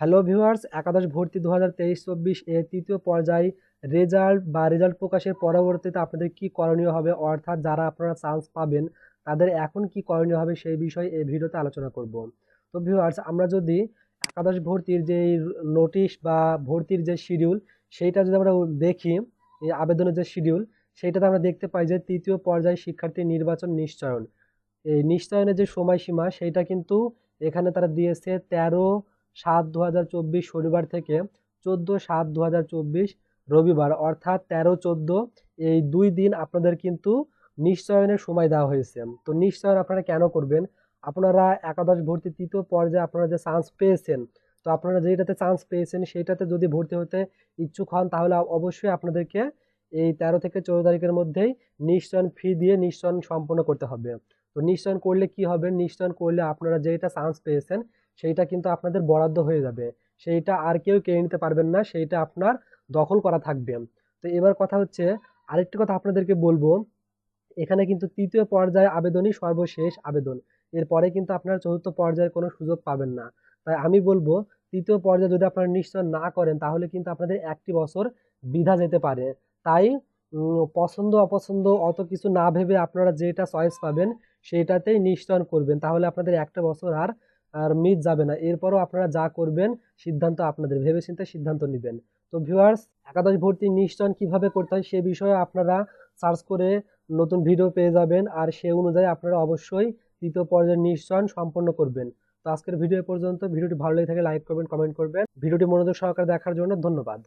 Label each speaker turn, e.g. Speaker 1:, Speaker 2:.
Speaker 1: Hello viewers একাদশ ভর্তি দু হাজার তেইশ চব্বিশ এর তৃতীয় পর্যায়ে রেজাল্ট বা রেজাল্ট প্রকাশের পরবর্তীতে আপনাদের কি করণীয় হবে অর্থাৎ যারা আপনারা চান্স পাবেন, তাদের এখন কি করণীয় হবে সেই বিষয়ে এই ভিডিওতে আলোচনা করব। তো ভিউয়ার্স আমরা যদি একাদশ ভর্তির যে নোটিশ বা ভর্তির যে শিডিউল সেইটা যদি আমরা দেখি, এই আবেদনের যে শিডিউল সেইটাতে আমরা দেখতে পাই যে তৃতীয় পর্যায়ে শিক্ষার্থী নির্বাচন নিশ্চয়ন। এই নিশ্চয়নের যে সময়সীমা, সেইটা কিন্তু এখানে তারা দিয়েছে তেরো সাত দু শনিবার থেকে চোদ্দ সাত দু রবিবার, অর্থাৎ তেরো চোদ্দ, এই দুই দিন আপনাদের কিন্তু নিশ্চয়নের সময় দেওয়া হয়েছে। তো নিশ্চয়ন আপনারা কেন করবেন? আপনারা একাদশ ভর্তি তৃতীয় পর্যায়ে আপনারা যে চান্স পেয়েছেন, তো আপনারা যেটাতে চান্স পেয়েছেন, সেইটাতে যদি ভর্তি হতে ইচ্ছুক হন, তাহলে অবশ্যই আপনাদেরকে এই তেরো থেকে চৌদ্দ তারিখের মধ্যেই নিশ্চয়ন ফি দিয়ে নিশ্চয়ন সম্পন্ন করতে হবে। তো নিশ্চয়ন করলে কি হবে? নিশ্চয়ন করলে আপনারা যেটা চান্স পেয়েছেন, সেইটা কিন্তু আপনাদের বরাদ্দ হয়ে যাবে। সেইটা আর কেউ কেড়ে নিতে পারবেন না, সেইটা আপনার দখল করা থাকবে। তো এবার কথা হচ্ছে, আরেকটি কথা আপনাদেরকে বলব, এখানে কিন্তু তৃতীয় পর্যায়ে আবেদনই সর্বশেষ আবেদন। এরপরে কিন্তু আপনারা চতুর্থ পর্যায়ের কোনো সুযোগ পাবেন না। তাই আমি বলব, তৃতীয় পর্যায়ে যদি আপনারা নিশ্চয় না করেন, তাহলে কিন্তু আপনাদের একটি বছর বিধা যেতে পারে। তাই পছন্দ, অপছন্দ অত কিছু না ভেবে আপনারা যেটা চয়েস পাবেন সেইটাতেই নিশ্চয়ন করবেন। তাহলে আপনাদের একটা বছর আর আর মিস যাবে না। এরপরও আপনারা যা করবেন সিদ্ধান্ত আপনাদের, ভেবেচিন্তে সিদ্ধান্ত নেবেন। তো ভিউয়ার্স একাদশ ভর্তি নিশ্চয়ন কীভাবে করতে হয় সে বিষয়ে আপনারা সার্চ করে নতুন ভিডিও পেয়ে যাবেন আর সে অনুযায়ী আপনারা অবশ্যই তৃতীয় পর্যায়ের নিশ্চয়ন সম্পন্ন করবেন। তো আজকের ভিডিও পর্যন্ত। ভিডিওটি ভালো লেগে থাকে লাইক করবেন কমেন্ট করবেন। ভিডিওটি মনোযোগ সহকারে দেখার জন্য ধন্যবাদ।